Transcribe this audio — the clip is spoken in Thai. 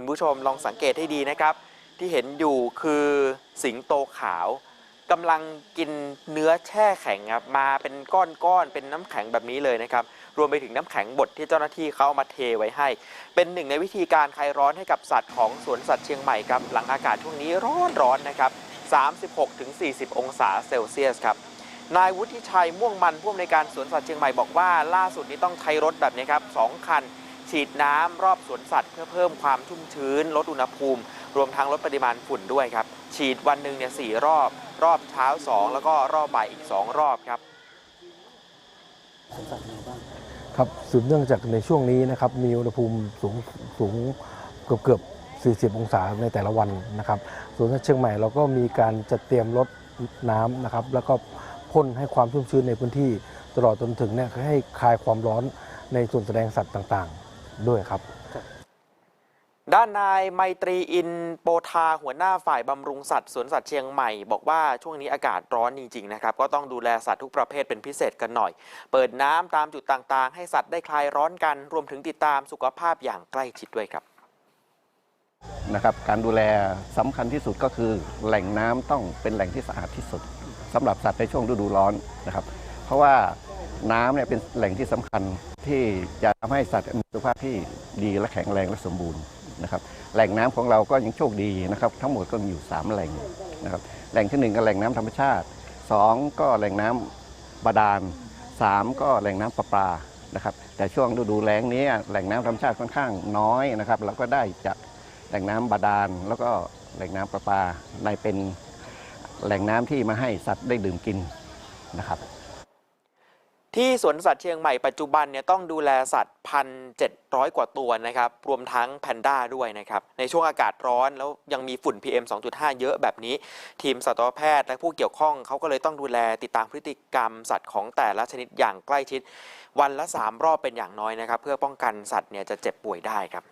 คุณผู้ชมลองสังเกตให้ดีนะครับ ที่เห็นอยู่คือสิงโตขาวกำลังกินเนื้อแช่แข็งครับมาเป็นก้อนๆเป็นน้ำแข็งแบบนี้เลยนะครับ รวมไปถึงน้ำแข็งบดที่เจ้าหน้าที่เขาเอามาเทไว้ให้ เป็นหนึ่งในวิธีการคลายร้อนให้กับสัตว์ของสวนสัตว์เชียงใหม่ครับ หลังอากาศช่วงนี้ร้อนร้อนๆนะครับ 36-40 องศาเซลเซียสครับนายวุฒิชัยม่วงมันผู้อำนวยการสวนสัตว์เชียงใหม่บอกว่าล่าสุดนี้ต้องใช้รถแบบนี้ครับสองคัน ฉีดน้ำรอบสวนสัตว์เพื่อเพิ่มความชุ่มชื้น ลดอุณหภูมิ รวมทั้งลดปริมาณฝุ่นด้วยครับ ฉีดวันหนึ่งเนี่ยสี่รอบ รอบเช้า 2 แล้วก็รอบบ่ายอีก 2 รอบครับครับสืบเนื่องจากในช่วงนี้นะครับมีอุณหภูมิสูงสูงเกือบเกือบ40 องศาในแต่ละวันนะครับส่วนที่เชียงใหม่เราก็มีการจัดเตรียมรถน้ำนะครับ แล้วก็พ่นให้ความชุ่มชื้นในพื้นที่ ตลอดจนถึงเนี่ยให้คลายความร้อนในส่วนแสดงสัตว์ต่างๆ ด้วยครับ ด้านนายไมตรีอินโปทาหัวหน้าฝ่ายบำรุงสัตว์สวนสัตว์เชียงใหม่ บอกว่าช่วงนี้อากาศร้อนจริงๆนะครับ ก็ต้องดูแลสัตว์ทุกประเภทเป็นพิเศษกันหน่อย เปิดน้ำตามจุดต่างๆ ให้สัตว์ได้คลายร้อนกัน รวมถึงติดตามสุขภาพอย่างใกล้ชิดด้วยครับนะครับการดูแลสำคัญที่สุดก็คือแหล่งน้ำต้องเป็นแหล่งที่สะอาดที่สุดสำหรับสัตว์ในช่วงฤดูร้อนนะครับ เพราะว่า น้ำเนี่ยเป็นแหล่งที่สำคัญที่จะทำให้สัตว์มีสุขภาพที่ดีและแข็งแรงและสมบูรณ์นะครับ แหล่งน้ำของเราก็ยังโชคดีนะครับ ทั้งหมดก็มีอยู่ 3 แหล่งนะครับ แหล่งที่หนึ่งก็แหล่งน้ำธรรมชาติสองก็แหล่งน้ำบาดาลสามก็แหล่งน้ำประปานะครับ แต่ช่วงฤดูแล้งนี้แหล่งน้ำธรรมชาติค่อนข้างน้อยนะครับ เราก็ได้จากแหล่งน้ำบาดาล แล้วก็แหล่งน้ำประปาในเป็นแหล่งน้ำที่มาให้สัตว์ได้ดื่มกินนะครับ ที่สวนสัตว์เชียงใหม่ปัจจุบันเนี่ยต้องดูแลสัตว์พันเจ็ดร้อยกว่าตัวนะครับ รวมทั้งแพนด้าด้วยนะครับ ในช่วงอากาศร้อนแล้วยังมีฝุ่น PM 2.5 เยอะแบบนี้ ทีมสัตวแพทย์และผู้เกี่ยวข้องเขาก็เลยต้องดูแลติดตามพฤติกรรมสัตว์ของแต่ละชนิดอย่างใกล้ชิด วันละ 3 รอบเป็นอย่างน้อยนะครับ เพื่อป้องกันสัตว์เนี่ยจะเจ็บป่วยได้ครับ